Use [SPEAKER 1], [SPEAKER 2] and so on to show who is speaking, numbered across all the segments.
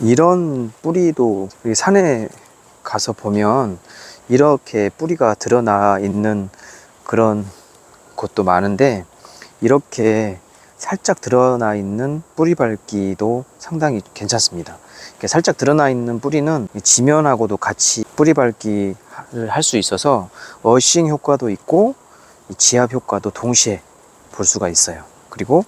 [SPEAKER 1] 이런 뿌리도 산에 가서 보면 이렇게 뿌리가 드러나 있는 그런 곳도 많은데 이렇게 살짝 드러나 있는 뿌리 밟기도 상당히 괜찮습니다. 살짝 드러나 있는 뿌리는 지면하고도 같이 뿌리 밟기를 할 수 있어서 어싱 효과도 있고 이 지압 효과도 동시에 볼 수가 있어요. 그리고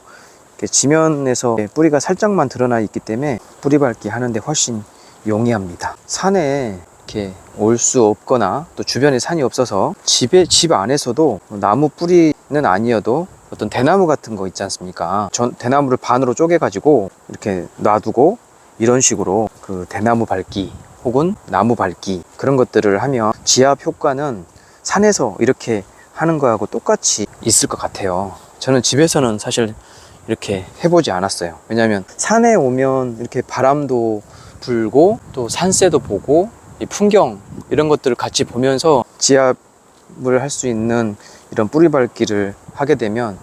[SPEAKER 1] 지면에서 뿌리가 살짝만 드러나 있기 때문에 뿌리 밟기 하는데 훨씬 용이합니다. 산에 이렇게 올 수 없거나 또 주변에 산이 없어서 집에 집 안에서도 나무 뿌리는 아니어도 어떤 대나무 같은 거 있지 않습니까? 전 대나무를 반으로 쪼개 가지고 이렇게 놔두고 이런 식으로 그 대나무 밟기 혹은 나무 밟기 그런 것들을 하면 지압 효과는 산에서 이렇게 하는 거하고 똑같이 있을 것 같아요. 저는 집에서는 사실 이렇게 해보지 않았어요. 왜냐하면 산에 오면 이렇게 바람도 불고 또 산새도 보고 이 풍경 이런 것들을 같이 보면서 지압을 할 수 있는 이런 뿌리 밟기를 하게 되면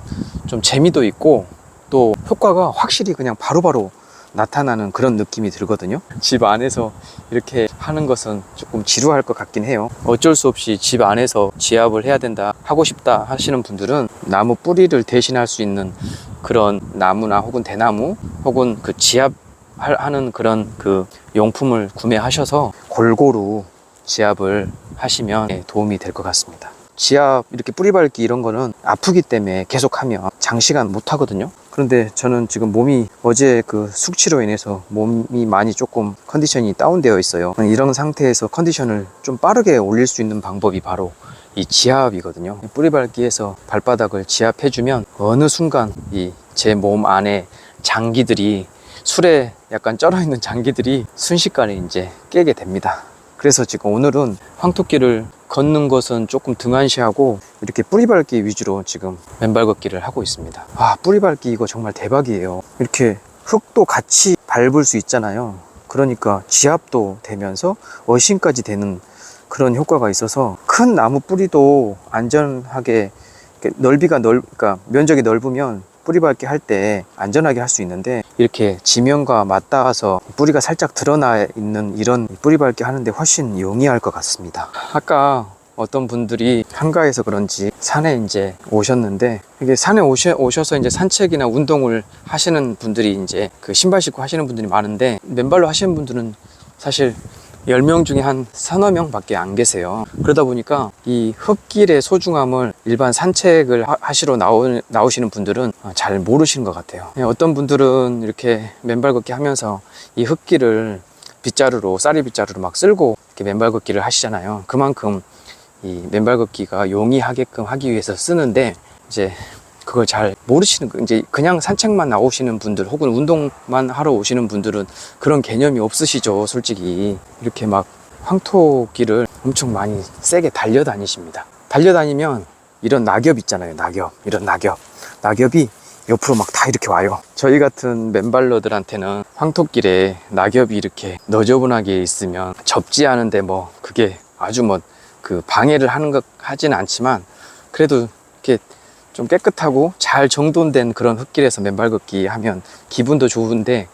[SPEAKER 1] 좀 재미도 있고 또 효과가 확실히 그냥 바로 바로 나타나는 그런 느낌이 들거든요. 집 안에서 이렇게 하는 것은 조금 지루할 것 같긴 해요. 어쩔 수 없이 집 안에서 지압을 해야 된다, 하고 싶다 하시는 분들은 나무 뿌리를 대신할 수 있는 그런 나무나 혹은 대나무 혹은 그 지압 하는 그런 그 용품을 구매하셔서 골고루 지압을 하시면 예, 도움이 될 것 같습니다. 지압 이렇게 뿌리 밟기 이런 거는 아프기 때문에 계속 하면 장시간 못 하거든요. 그런데 저는 지금 몸이 어제 그 숙취로 인해서 몸이 많이 조금 컨디션이 다운되어 있어요. 이런 상태에서 컨디션을 좀 빠르게 올릴 수 있는 방법이 바로 이 지압이거든요. 이 뿌리 밟기에서 발바닥을 지압해주면 어느 순간 이 제 몸 안에 장기들이 술에 약간 쩔어 있는 장기들이 순식간에 이제 깨게 됩니다. 그래서 지금 오늘은 황토끼를 걷는 것은 조금 등한시하고 이렇게 뿌리 밟기 위주로 지금 맨발 걷기를 하고 있습니다. 아, 뿌리 밟기 이거 정말 대박이에요. 이렇게 흙도 같이 밟을 수 있잖아요. 그러니까 지압도 되면서 어신까지 되는 그런 효과가 있어서 큰 나무 뿌리도 안전하게 넓이가 넓, 그러니까 면적이 넓으면 뿌리 밟기 할 때 안전하게 할 수 있는데 이렇게 지면과 맞닿아서 뿌리가 살짝 드러나 있는 이런 뿌리 밟기 하는데 훨씬 용이할 것 같습니다. 아까 어떤 분들이 한가해서 그런지 산에 이제 오셨는데 이게 산에 오셔, 오셔서 이제 산책이나 운동을 하시는 분들이 이제 그 신발 신고 하시는 분들이 많은데 맨발로 하시는 분들은 사실 10명 중에 한 서너 명 밖에 안 계세요. 그러다 보니까 이 흙길의 소중함을 일반 산책을 하- 하시러 나오, 나오시는 분들은 어, 잘 모르시는 것 같아요. 예, 어떤 분들은 이렇게 맨발 걷기 하면서 이 흙길을 빗자루로, 쌀이 빗자루로 막 쓸고 이렇게 맨발 걷기를 하시잖아요. 그만큼 이 맨발 걷기가 용이하게끔 하기 위해서 쓰는데 이제 그걸 잘 모르시는 거 이제 그냥 산책만 나오시는 분들 혹은 운동만 하러 오시는 분들은 그런 개념이 없으시죠 솔직히. 이렇게 막 황토길을 엄청 많이 세게 달려다니십니다. 달려다니면 이런 낙엽 있잖아요 낙엽. 이런 낙엽. 낙엽이 옆으로 막 다 이렇게 와요. 저희 같은 맨발러들한테는 황토길에 낙엽이 이렇게 너저분하게 있으면 접지 않은데 뭐 그게 아주 뭐 그 방해를 하는 것 하진 않지만 그래도 이렇게 좀 깨끗하고 잘 정돈된 그런 흙길에서 맨발 걷기 하면 기분도 좋은데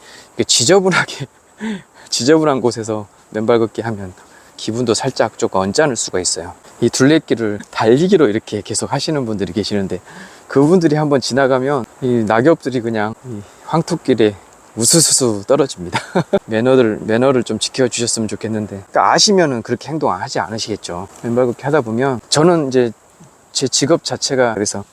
[SPEAKER 1] 지저분하게 지저분한 곳에서 맨발 걷기 하면 기분도 살짝 조금 언짢을 수가 있어요. 이 둘레길을 달리기로 이렇게 계속 하시는 분들이 계시는데 그분들이 한번 지나가면 이 낙엽들이 그냥 이 황토길에 우수수수 떨어집니다. 매너를 매너를 좀 지켜주셨으면 좋겠는데 그러니까 아시면은 그렇게 행동 하지 않으시겠죠. 맨발 걷기 하다 보면 저는 이제 제 직업 자체가 그래서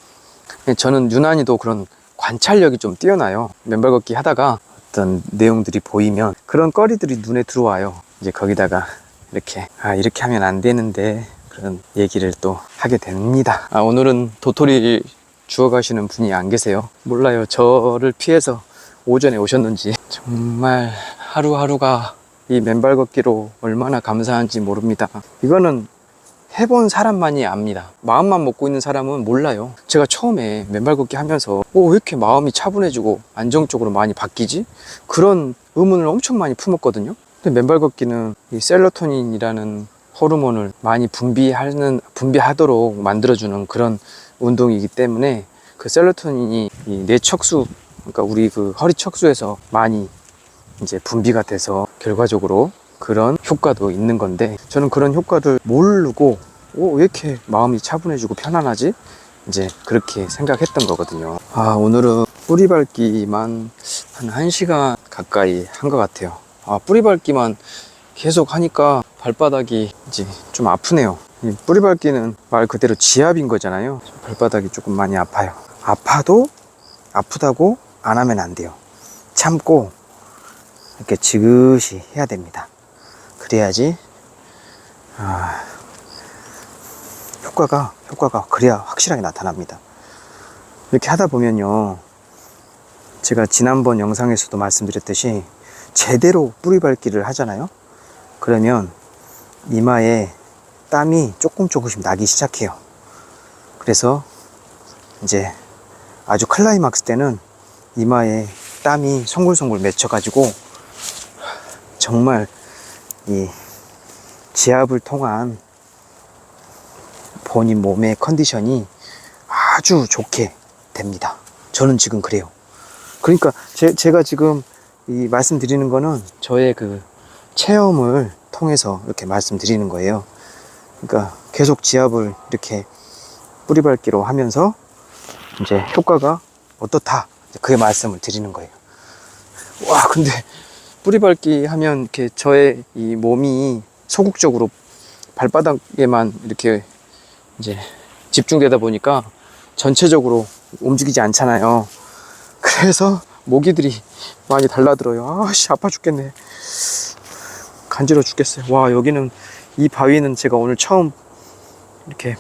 [SPEAKER 1] 저는 유난히도 그런 관찰력이 좀 뛰어나요. 맨발 걷기 하다가 어떤 내용들이 보이면 그런 거리들이 눈에 들어와요. 이제 거기다가 이렇게 아 이렇게 하면 안 되는데 그런 얘기를 또 하게 됩니다. 아 오늘은 도토리 주워 가시는 분이 안 계세요. 몰라요. 저를 피해서 오전에 오셨는지 정말 하루하루가 이 맨발 걷기로 얼마나 감사한지 모릅니다. 이거는 해본 사람만이 압니다. 마음만 먹고 있는 사람은 몰라요. 제가 처음에 맨발 걷기 하면서 어, 왜 이렇게 마음이 차분해지고 안정적으로 많이 바뀌지? 그런 의문을 엄청 많이 품었거든요. 근데 맨발 걷기는 이 셀로토닌이라는 호르몬을 많이 분비하는 분비하도록 만들어주는 그런 운동이기 때문에 그 셀로토닌이 이 뇌척수 그러니까 우리 그 허리 척수에서 많이 이제 분비가 돼서 결과적으로 그런 효과도 있는 건데 저는 그런 효과를 모르고 오, 왜 이렇게 마음이 차분해지고 편안하지? 이제 그렇게 생각했던 거거든요. 아, 오늘은 뿌리 밟기만 한 1시간 가까이 한 것 같아요. 아, 뿌리 밟기만 계속 하니까 발바닥이 이제 좀 아프네요. 이 뿌리 밟기는 말 그대로 지압인 거잖아요. 발바닥이 조금 많이 아파요. 아파도 아프다고 안 하면 안 돼요. 참고 이렇게 지그시 해야 됩니다. 그래야지 아, 효과가 효과가 그래야 확실하게 나타납니다. 이렇게 하다 보면요. 제가 지난번 영상에서도 말씀드렸듯이 제대로 뿌리 밟기를 하잖아요. 그러면 이마에 땀이 조금 조금씩 나기 시작해요. 그래서 이제 아주 클라이막스 때는 이마에 땀이 송글송글 맺혀가지고 정말 이 지압을 통한 본인 몸의 컨디션이 아주 좋게 됩니다. 저는 지금 그래요. 그러니까 제, 제가 지금 이 말씀드리는 거는 저의 그 체험을 통해서 이렇게 말씀드리는 거예요. 그러니까 계속 지압을 이렇게 뿌리 밟기로 하면서 이제 효과가 어떻다. 그 말씀을 드리는 거예요. 와, 근데 뿌리 밟기 하면 이렇게 저의 이 몸이 소극적으로 발바닥에만 이렇게 이제 집중되다 보니까 전체적으로 움직이지 않잖아요. 그래서 모기들이 많이 달라들어요. 아씨, 아파 죽겠네. 간지러 죽겠어요. 와, 여기는 이 바위는 제가 오늘 처음 이렇게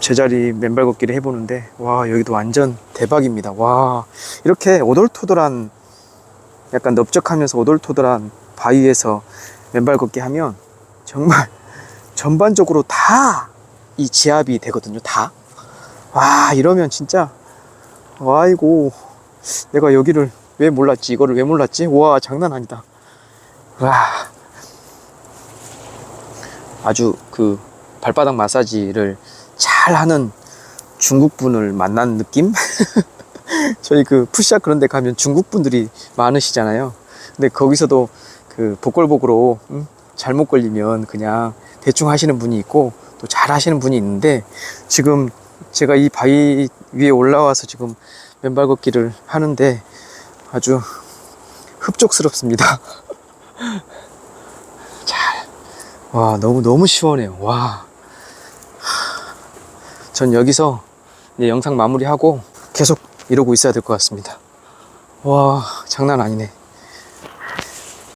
[SPEAKER 1] 제자리 맨발 걷기를 해보는데 와 여기도 완전 대박입니다. 와 이렇게 오돌토돌한 약간 넓적하면서 오돌토돌한 바위에서 맨발 걷기 하면 정말 전반적으로 다 이 지압이 되거든요 다 와 이러면 진짜 아이고 내가 여기를 왜 몰랐지 이거를 왜 몰랐지? 와 장난 아니다. 와. 아주 그 발바닥 마사지를 잘 하는 중국 분을 만난 느낌? 저희 그 푸시업 그런 데 가면 중국 분들이 많으시잖아요. 근데 거기서도 그 복골복으로 음, 잘못 걸리면 그냥 대충 하시는 분이 있고 또 잘 하시는 분이 있는데 지금 제가 이 바위 위에 올라와서 지금 맨발 걷기를 하는데 아주 흡족스럽습니다. 잘. 와, 너무, 너무 시원해요. 와. 전 여기서 이제 영상 마무리하고 계속 이러고 있어야 될 것 같습니다. 와, 장난 아니네.